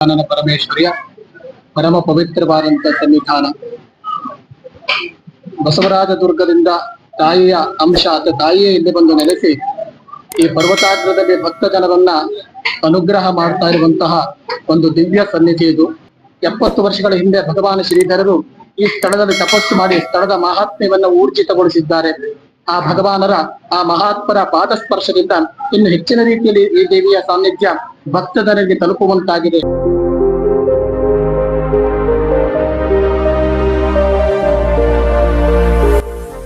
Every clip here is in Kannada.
ಜ್ಞಾನನ ಪರಮೇಶ್ವರಿಯ ಪರಮ ಪವಿತ್ರವಾದಂತ ಸನ್ನಿಧಾನ. ಬಸವರಾಜ ದುರ್ಗದಿಂದ ತಾಯಿಯ ಅಂಶ ಅಥವಾ ತಾಯಿಯೇ ಇಲ್ಲಿ ಬಂದು ನೆಲೆಸಿ ಈ ಪರ್ವತಾಗ್ರದಲ್ಲಿ ಭಕ್ತ ಜನರನ್ನ ಅನುಗ್ರಹ ಮಾಡ್ತಾ ಇರುವಂತಹ ಒಂದು ದಿವ್ಯ ಸನ್ನಿಧಿ ಇದು. ಎಪ್ಪತ್ತು ವರ್ಷಗಳ ಹಿಂದೆ ಭಗವಾನ್ ಶ್ರೀಧರರು ಈ ಸ್ಥಳದಲ್ಲಿ ತಪಸ್ಸು ಮಾಡಿ ಸ್ಥಳದ ಮಹಾತ್ಮ್ಯವನ್ನ ಊರ್ಜಿತಗೊಳಿಸಿದ್ದಾರೆ. ಆ ಭಗವಾನರ ಆ ಮಹಾತ್ಮರ ಪಾದಸ್ಪರ್ಶದಿಂದ ಇನ್ನು ಹೆಚ್ಚಿನ ರೀತಿಯಲ್ಲಿ ಈ ದೇವಿಯ ಸಾನ್ನಿಧ್ಯ ಭಕ್ತದರಿಗೆ ತಲುಪುವಂತಾಗಿದೆ.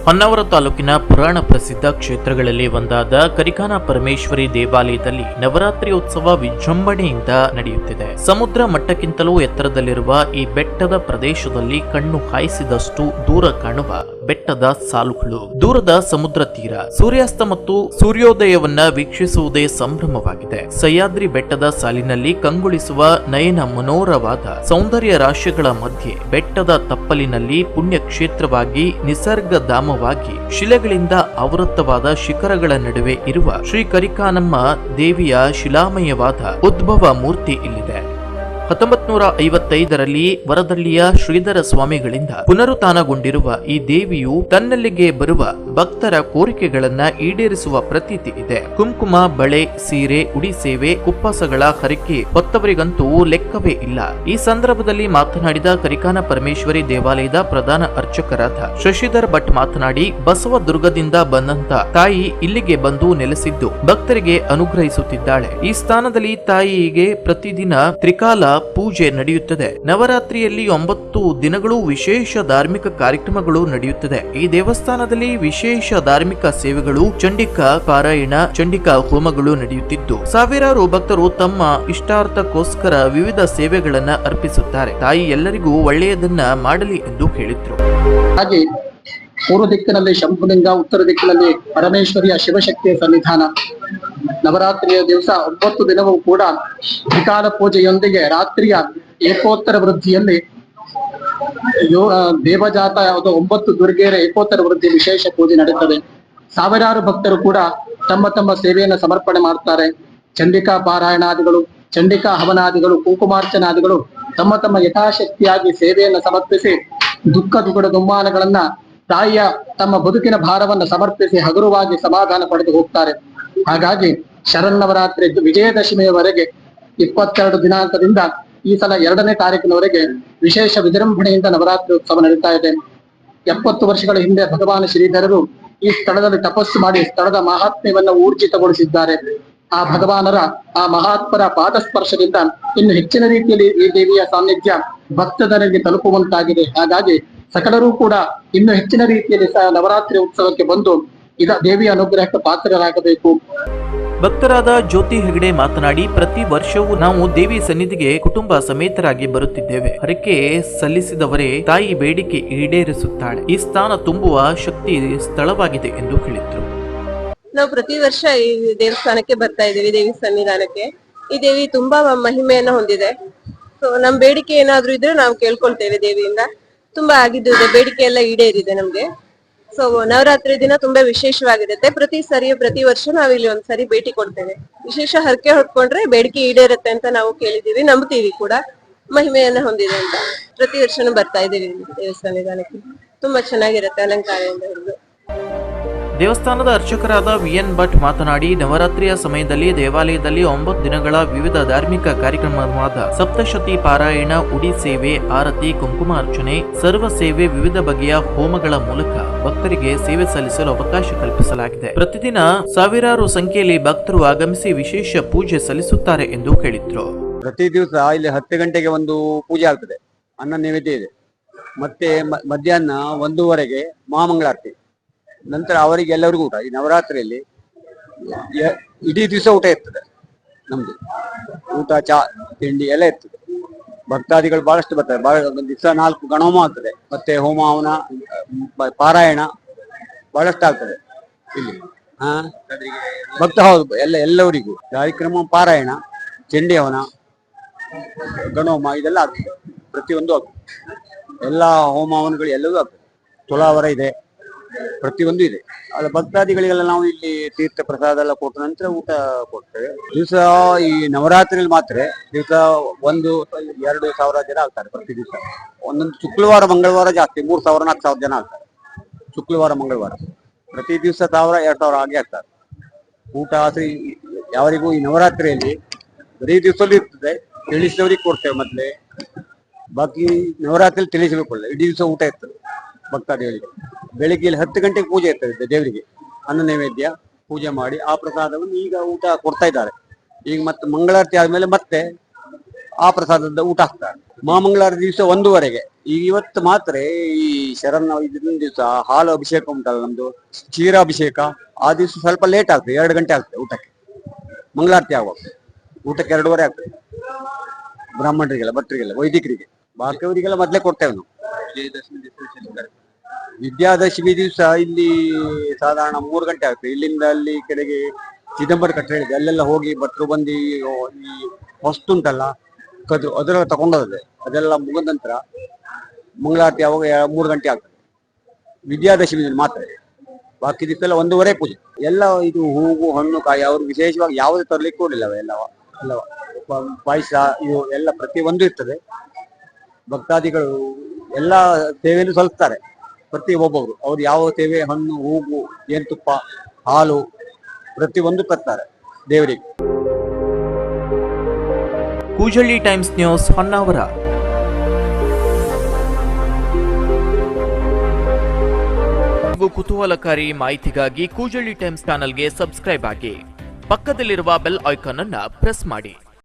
ಹೊನ್ನಾವರ ತಾಲೂಕಿನ ಪುರಾಣ ಪ್ರಸಿದ್ಧ ಕ್ಷೇತ್ರಗಳಲ್ಲಿ ಒಂದಾದ ಕರಿಕಾನ ಪರಮೇಶ್ವರಿ ದೇವಾಲಯದಲ್ಲಿ ನವರಾತ್ರಿ ಉತ್ಸವ ವಿಜೃಂಭಣೆಯಿಂದ ನಡೆಯುತ್ತಿದೆ. ಸಮುದ್ರ ಮಟ್ಟಕ್ಕಿಂತಲೂ ಎತ್ತರದಲ್ಲಿರುವ ಈ ಬೆಟ್ಟದ ಪ್ರದೇಶದಲ್ಲಿ ಕಣ್ಣು ಹಾಯಿಸಿದಷ್ಟು ದೂರ ಕಾಣುವ ಬೆಟ್ಟದ ಸಾಲುಗಳು, ದೂರದ ಸಮುದ್ರ ತೀರ. ಸೂರ್ಯಾಸ್ತ ಮತ್ತು ಸೂರ್ಯೋದಯವನ್ನ ವೀಕ್ಷಿಸುವುದೇ ಸಂಭ್ರಮವಾಗಿದೆ. ಸಹ್ಯಾದ್ರಿ ಬೆಟ್ಟದ ಸಾಲಿನಲ್ಲಿ ಕಂಗೊಳಿಸುವ ನಯನ ಮನೋರವಾದ ಸೌಂದರ್ಯ ರಾಶಿಗಳ ಮಧ್ಯೆ ಬೆಟ್ಟದ ತಪ್ಪಲಿನಲ್ಲಿ ಪುಣ್ಯಕ್ಷೇತ್ರವಾಗಿ ನಿಸರ್ಗ ಧಾಮವಾಗಿ ಶಿಲೆಗಳಿಂದ ಆವೃತ್ತವಾದ ಶಿಖರಗಳ ನಡುವೆ ಇರುವ ಶ್ರೀ ಕರಿಕಾನಮ್ಮ ದೇವಿಯ ಶಿಲಾಮಯವಾದ ಉದ್ಭವ ಮೂರ್ತಿ ಇಲ್ಲಿದೆ. ಹತ್ತೊಂಬತ್ ನೂರ ಐವತ್ತೈದರಲ್ಲಿ ವರದಳ್ಳಿಯ ಶ್ರೀಧರ ಸ್ವಾಮಿಗಳಿಂದ ಪುನರುತ್ಥಾನಗೊಂಡಿರುವ ಈ ದೇವಿಯು ತನ್ನಲ್ಲಿಗೆ ಬರುವ ಭಕ್ತರ ಕೋರಿಕೆಗಳನ್ನ ಈಡೇರಿಸುವ ಪ್ರತೀತಿ ಇದೆ. ಕುಂಕುಮ, ಬಳೆ, ಸೀರೆ, ಉಡಿ ಸೇವೆ ಕುಪ್ಪಸಗಳ ಹರಕೆ ಹೊತ್ತವರಿಗಂತೂ ಲೆಕ್ಕವೇ ಇಲ್ಲ. ಈ ಸಂದರ್ಭದಲ್ಲಿ ಮಾತನಾಡಿದ ಕರಿಕಾನ ಪರಮೇಶ್ವರಿ ದೇವಾಲಯದ ಪ್ರಧಾನ ಅರ್ಚಕರಾದ ಶಶಿಧರ್ ಭಟ್ ಮಾತನಾಡಿ ಬಸವ ದುರ್ಗದಿಂದ ಬಂದಂತ ತಾಯಿ ಇಲ್ಲಿಗೆ ಬಂದು ನೆಲೆಸಿದ್ದು ಭಕ್ತರಿಗೆ ಅನುಗ್ರಹಿಸುತ್ತಿದ್ದಾಳೆ. ಈ ಸ್ಥಾನದಲ್ಲಿ ತಾಯಿಗೆ ಪ್ರತಿದಿನ ತ್ರಿಕಾಲ ಪೂಜೆ ನಡೆಯುತ್ತದೆ. ನವರಾತ್ರಿಯಲ್ಲಿ ಒಂಬತ್ತು ದಿನಗಳು ವಿಶೇಷ ಧಾರ್ಮಿಕ ಕಾರ್ಯಕ್ರಮಗಳು ನಡೆಯುತ್ತದೆ. ಈ ದೇವಸ್ಥಾನದಲ್ಲಿ ವಿಶೇಷ ಧಾರ್ಮಿಕ ಸೇವೆಗಳು, ಚಂಡಿಕಾ ಪಾರಾಯಣ, ಚಂಡಿಕಾ ಹೋಮಗಳು ನಡೆಯುತ್ತಿದ್ದು, ಸಾವಿರಾರು ಭಕ್ತರು ತಮ್ಮ ಇಷ್ಟಾರ್ಥಕ್ಕೋಸ್ಕರ ವಿವಿಧ ಸೇವೆಗಳನ್ನ ಅರ್ಪಿಸುತ್ತಾರೆ. ತಾಯಿ ಎಲ್ಲರಿಗೂ ಒಳ್ಳೆಯದನ್ನ ಮಾಡಲಿ ಎಂದು ಹೇಳಿದ್ರು. ಹಾಗೆ ಪೂರ್ವ ದಿಕ್ಕಿನಲ್ಲಿ ಶಂಭುಲಿಂಗ, ಉತ್ತರ ದಿಕ್ಕಿನಲ್ಲಿ ಪರಮೇಶ್ವರಿಯ ಶಿವಶಕ್ತಿಯ ಸನ್ನಿಧಾನ. ನವರಾತ್ರಿಯ ದಿವಸ ಒಂಬತ್ತು ದಿನವೂ ಕೂಡ ತ್ರಿಕಾಲ ಪೂಜೆಯೊಂದಿಗೆ ರಾತ್ರಿಯ ಏಕೋತ್ತರ ವೃದ್ಧಿಯಲ್ಲಿ ದೇವಜಾತ ಯಾವುದು ಒಂಬತ್ತು ದುರ್ಗೆಯರ ಏಕೋತ್ತರ ವೃದ್ಧಿ ವಿಶೇಷ ಪೂಜೆ ನಡೆಯುತ್ತದೆ. ಸಾವಿರಾರು ಭಕ್ತರು ಕೂಡ ತಮ್ಮ ತಮ್ಮ ಸೇವೆಯನ್ನು ಸಮರ್ಪಣೆ ಮಾಡ್ತಾರೆ ಚಂಡಿಕಾ ಪಾರಾಯಣಾದಿಗಳು, ಚಂಡಿಕಾ ಹವನಾದಿಗಳು, ಕುಂಕುಮಾರ್ಚನಾದಿಗಳು ತಮ್ಮ ತಮ್ಮ ಯಥಾಶಕ್ತಿಯಾಗಿ ಸೇವೆಯನ್ನು ಸಮರ್ಪಿಸಿ ದುಃಖ ದುಗುಡ ದುಮ್ಮಾನಗಳನ್ನ ತಾಯಿಯ ತಮ್ಮ ಬದುಕಿನ ಭಾರವನ್ನು ಸಮರ್ಪಿಸಿ ಹಗುರವಾಗಿ ಸಮಾಧಾನ ಪಡೆದು ಹೋಗ್ತಾರೆ. ಹಾಗಾಗಿ ಶರನ್ನವರಾತ್ರಿ ವಿಜಯದಶಮಿಯವರೆಗೆ ಇಪ್ಪತ್ತೆರಡು ದಿನಾಂಕದಿಂದ ಈ ಸಲ ಎರಡನೇ ತಾರೀಕಿನವರೆಗೆ ವಿಶೇಷ ವಿಜೃಂಭಣೆಯಿಂದ ನವರಾತ್ರಿ ಉತ್ಸವ ನಡೀತಾ ಇದೆ. ಎಪ್ಪತ್ತು ವರ್ಷಗಳ ಹಿಂದೆ ಭಗವಾನ್ ಶ್ರೀಧರರು ಈ ಸ್ಥಳದಲ್ಲಿ ತಪಸ್ಸು ಮಾಡಿ ಸ್ಥಳದ ಮಹಾತ್ಮ್ಯವನ್ನು ಊರ್ಜಿತಗೊಳಿಸಿದ್ದಾರೆ. ಆ ಭಗವಾನರ, ಆ ಮಹಾತ್ಮರ ಪಾದಸ್ಪರ್ಶದಿಂದ ಇನ್ನು ಹೆಚ್ಚಿನ ರೀತಿಯಲ್ಲಿ ಈ ದೇವಿಯ ಸಾನ್ನಿಧ್ಯ ಭಕ್ತದರಿಗೆ ತಲುಪುವಂತಾಗಿದೆ. ಹಾಗಾಗಿ ಸಕಲರೂ ಕೂಡ ಇನ್ನು ಹೆಚ್ಚಿನ ರೀತಿಯಲ್ಲಿ ಸಹ ನವರಾತ್ರಿ ಉತ್ಸವಕ್ಕೆ ಬಂದು ಇದ ದೇವಿಯ ಅನುಗ್ರಹಕ್ಕೆ ಪಾತ್ರರಾಗಬೇಕು. ಭಕ್ತರಾದ ಜ್ಯೋತಿ ಹೆಗಡೆ ಮಾತನಾಡಿ ಪ್ರತಿ ವರ್ಷವೂ ನಾವು ದೇವಿ ಸನ್ನಿಧಿಗೆ ಕುಟುಂಬ ಸಮೇತರಾಗಿ ಬರುತ್ತಿದ್ದೇವೆ. ಹರಕೆ ಸಲ್ಲಿಸಿದವರೇ ತಾಯಿ ಬೇಡಿಕೆ ಈಡೇರಿಸುತ್ತಾಳೆ. ಈ ಸ್ಥಾನ ತುಂಬುವ ಶಕ್ತಿ ಸ್ಥಳವಾಗಿದೆ ಎಂದು ಹೇಳಿದ್ರು. ನಾವು ಪ್ರತಿ ವರ್ಷ ಈ ದೇವಸ್ಥಾನಕ್ಕೆ ಬರ್ತಾ ಇದ್ದೇವೆ ದೇವಿ ಸನ್ನಿಧಾನಕ್ಕೆ. ಈ ದೇವಿ ತುಂಬಾ ಮಹಿಮೆಯನ್ನ ಹೊಂದಿದೆ. ಸೊ ನಮ್ ಬೇಡಿಕೆ ಏನಾದ್ರೂ ಇದ್ರೆ ನಾವು ಕೇಳ್ಕೊಳ್ತೇವೆ ದೇವಿಯಿಂದ. ತುಂಬಾ ಆಗಿದ್ದು ಬೇಡಿಕೆ ಎಲ್ಲ ಈಡೇರಿದೆ ನಮ್ಗೆ. ಸೊ ನವರಾತ್ರಿ ದಿನ ತುಂಬಾ ವಿಶೇಷವಾಗಿರುತ್ತೆ. ಪ್ರತಿ ಸರಿ ಪ್ರತಿ ವರ್ಷ ನಾವು ಇಲ್ಲಿ ಒಂದ್ಸರಿ ಭೇಟಿ ಕೊಡ್ತೇವೆ. ವಿಶೇಷ ಹರಕೆ ಹೊತ್ಕೊಂಡ್ರೆ ಬೇಡಿಕೆ ಈಡೇರುತ್ತೆ ಅಂತ ನಾವು ಕೇಳಿದೀವಿ ನಂಬ್ತೀವಿ ಕೂಡ. ಮಹಿಮೆಯನ್ನ ಹೊಂದಿದೆ ಅಂತ. ಪ್ರತಿ ವರ್ಷನೂ ಬರ್ತಾ ಇದ್ದೀವಿ ದೇವಸ್ಥಾನ ದೇವಸ್ಥಾನಕ್ಕೆ ತುಂಬಾ ಚೆನ್ನಾಗಿರುತ್ತೆ ಅಲಂಕಾರದಿಂದ ಹಿಡಿದು. ದೇವಸ್ಥಾನದ ಅರ್ಚಕರಾದ ವಿಎನ್ ಭಟ್ ಮಾತನಾಡಿ, ನವರಾತ್ರಿಯ ಸಮಯದಲ್ಲಿ ದೇವಾಲಯದಲ್ಲಿ ಒಂಬತ್ತು ದಿನಗಳ ವಿವಿಧ ಧಾರ್ಮಿಕ ಕಾರ್ಯಕ್ರಮವಾದ ಸಪ್ತಶತಿ ಪಾರಾಯಣ, ಉಡಿ ಸೇವೆ, ಆರತಿ ಕುಂಕುಮಾರ್ಚನೆ ಸರ್ವ ಸೇವೆ ವಿವಿಧ ಬಗೆಯ ಹೋಮಗಳ ಮೂಲಕ ಭಕ್ತರಿಗೆ ಸೇವೆ ಸಲ್ಲಿಸಲು ಅವಕಾಶ ಕಲ್ಪಿಸಲಾಗಿದೆ. ಪ್ರತಿದಿನ ಸಾವಿರಾರು ಸಂಖ್ಯೆಯಲ್ಲಿ ಭಕ್ತರು ಆಗಮಿಸಿ ವಿಶೇಷ ಪೂಜೆ ಸಲ್ಲಿಸುತ್ತಾರೆ ಎಂದು ಹೇಳಿದ್ರು. ಪ್ರತಿ ದಿವಸ ಇಲ್ಲಿ ಹತ್ತು ಗಂಟೆಗೆ ಒಂದು ಪೂಜೆ ಆಗ್ತದೆ, ಅನ್ನ ನೈವೇದ್ಯ ಇದೆ. ಮತ್ತೆ ಮಧ್ಯಾಹ್ನ ಒಂದೂವರೆಗೆ ಮಹಾಮಂಗಳಾರತಿ. ನಂತರ ಅವರಿಗೆ ಎಲ್ಲರಿಗೂ ಊಟ. ಈ ನವರಾತ್ರಿಯಲ್ಲಿ ಇಡೀ ದಿವಸ ಊಟ ಇರ್ತದೆ ನಮ್ದು. ಊಟ, ಚಾ, ತಿಂಡಿ ಎಲ್ಲ ಇರ್ತದೆ. ಭಕ್ತಾದಿಗಳು ಬಹಳಷ್ಟು ಬರ್ತಾರೆ. ಬಹಳ ದಿವಸ ನಾಲ್ಕು ಗಣೋಮ ಆಗ್ತದೆ. ಮತ್ತೆ ಹೋಮ, ಹವನ ಪಾರಾಯಣ ಬಹಳಷ್ಟು ಆಗ್ತದೆ ಇಲ್ಲಿ. ಹಾ ಭಕ್ತ ಹೌದು, ಎಲ್ಲ ಎಲ್ಲವರಿಗೂ ಕಾರ್ಯಕ್ರಮ, ಪಾರಾಯಣ ಚಂಡಿ ಹವನ, ಗಣೋಮ ಇದೆಲ್ಲ ಆಗ್ತದೆ. ಪ್ರತಿಯೊಂದು ಆಗ್ತದೆ. ಎಲ್ಲ ಹೋಮ, ಹವನಗಳು ಎಲ್ಲವೂ ಆಗ್ತದೆ. ತುಲಾವರ ಇದೆ. ಪ್ರತಿಯೊಂದು ಇದೆ. ಅದು ಭಕ್ತಾದಿಗಳಿಗೆಲ್ಲ ನಾವು ಇಲ್ಲಿ ತೀರ್ಥ ಪ್ರಸಾದ ಎಲ್ಲ ಕೊಟ್ಟ ನಂತರ ಊಟ ಕೊಡ್ತೇವೆ. ದಿವಸ ಈ ನವರಾತ್ರಿಯಲ್ಲಿ ಮಾತ್ರ ದಿವಸ ಒಂದು, ಎರಡು ಸಾವಿರ ಜನ ಆಗ್ತಾರೆ ಪ್ರತಿ ದಿವಸ. ಒಂದೊಂದು ಶುಕ್ರವಾರ, ಮಂಗಳವಾರ ಜಾಸ್ತಿ, ಮೂರ್ ಸಾವಿರ, ನಾಲ್ಕು ಸಾವಿರ ಜನ ಆಗ್ತಾರೆ. ಶುಕ್ರವಾರ, ಮಂಗಳವಾರ. ಪ್ರತಿ ದಿವಸ ಸಾವಿರ, ಎರಡು ಸಾವಿರ ಹಾಗೆ ಆಗ್ತಾರೆ. ಊಟ ಆಸೆ ಯಾವರಿಗೂ ಈ ನವರಾತ್ರಿಯಲ್ಲಿ ಬರೀ ದಿವಸದಲ್ಲಿ ಇರ್ತದೆ, ತಿಳಿಸಿದವ್ರಿಗೆ ಕೊಡ್ತೇವೆ ಮೊದ್ಲೇ. ಬಾಕಿ ನವರಾತ್ರಿ ತಿಳಿಸಬೇಕು ಇಡೀ ದಿವಸ ಊಟ ಇರ್ತದೆ. ಭಕ್ತಾದಿಗಳಿಗೆ ಬೆಳಿಗ್ಗೆ ಇಲ್ಲಿ ಹತ್ತು ಗಂಟೆಗೆ ಪೂಜೆ ಇರ್ತದೆ ದೇವರಿಗೆ. ಅನ್ನ ನೈವೇದ್ಯ, ಪೂಜೆ ಮಾಡಿ, ಆ ಪ್ರಸಾದವನ್ನು ಈಗ ಊಟ ಕೊಡ್ತಾ ಇದ್ದಾರೆ. ಈಗ ಮತ್ತೆ ಮಂಗಳಾರತಿ ಆದ್ಮೇಲೆ ಮತ್ತೆ ಆ ಪ್ರಸಾದದ ಊಟ ಹಾಕ್ತಾರೆ. ಮಹಾಮಂಗಳಾರ ದಿವಸ ಒಂದೂವರೆಗೆ. ಈಗ ಇವತ್ತು ಮಾತ್ರ ಈ ಶರಣ ದಿವಸ ಹಾಲು ಅಭಿಷೇಕ ಉಂಟಲ್ಲ ನಮ್ದು ಕ್ಷೀರಾಭಿಷೇಕ ಆ ದಿವಸ ಸ್ವಲ್ಪ ಲೇಟ್ ಆಗ್ತದೆ, ಎರಡು ಗಂಟೆ ಆಗ್ತದೆ ಊಟಕ್ಕೆ. ಮಂಗಳಾರತಿ ಆಗುವಾಗ. ಊಟಕ್ಕೆ ಎರಡೂವರೆ ಆಗ್ತದೆ. ಬ್ರಾಹ್ಮಣರಿಗೆಲ್ಲ ಭಟ್ರಿಗೆಲ್ಲ ವೈದಿಕರಿಗೆ. ಬಾಕಿಯವರಿಗೆಲ್ಲ ಮೊದಲೇ ಕೊಡ್ತೇವೆ ನಾವು. ವಿದ್ಯಾದಶಮಿ ದಿವಸ ಇಲ್ಲಿ ಸಾಧಾರಣ ಮೂರು ಗಂಟೆ ಆಗ್ತದೆ ಇಲ್ಲಿಂದ ಅಲ್ಲಿ ಕೆಳಗೆ ಚಿದಂಬರ ಕಟ್ಟ ಹೇಳಿದೆ ಅಲ್ಲೆಲ್ಲ ಹೋಗಿ ಭಟ್ರು ಬಂದು ಈ ವಸ್ತು ಉಂಟಲ್ಲ, ಕದ್ರು ಅದೆಲ್ಲ ತಗೊಂಡೋದೆ ಅದೆಲ್ಲ ಮುಗಿದ ನಂತರ ಮಂಗಳಾರತಿ ಯಾವಾಗ ಮೂರು ಗಂಟೆ ಆಗ್ತದೆ. ವಿದ್ಯಾದಶಮಿ ದಿನ ಮಾತ್ರ. ಬಾಕಿ ದಿವಸ ಎಲ್ಲ ಒಂದೂವರೆ ಪೂಜೆ. ಎಲ್ಲ ಇದು ಹೂವು, ಹಣ್ಣು, ಕಾಯಿ, ಅವರು ವಿಶೇಷವಾಗಿ ಯಾವುದೇ ತರಲಿಕ್ಕೆ ಕೊಡಲಿಲ್ಲ ಎಲ್ಲವ ಅಲ್ಲವ ಪಾಯಸ ಇವು ಎಲ್ಲ ಪ್ರತಿಯೊಂದು ಇರ್ತದೆ. ಭಕ್ತಾದಿಗಳು ಎಲ್ಲ ಸೇವೆಯನ್ನು ಸಲ್ಲಿಸ್ತಾರೆ ಪ್ರತಿ ಒಬ್ಬೊಬ್ರು. ಅವ್ರು ಯಾವ ಸೇವೆ ಹಣ್ಣು ಹೂವು ಜೇನುತುಪ್ಪ ಹಾಲು ಪ್ರತಿಯೊಂದು ಕತ್ತಾರೆ ದೇವರಿಗೆ. Kujalli Times News Honnavar. ಹಾಗೂ ಕುತೂಹಲಕಾರಿ ಮಾಹಿತಿಗಾಗಿ ಕೂಜಳ್ಳಿ ಟೈಮ್ಸ್ ಚಾನಲ್ಗೆ ಸಬ್ಸ್ಕ್ರೈಬ್ ಆಗಿ. ಪಕ್ಕದಲ್ಲಿರುವ ಬೆಲ್ ಐಕಾನ್ ಅನ್ನ ಪ್ರೆಸ್ ಮಾಡಿ.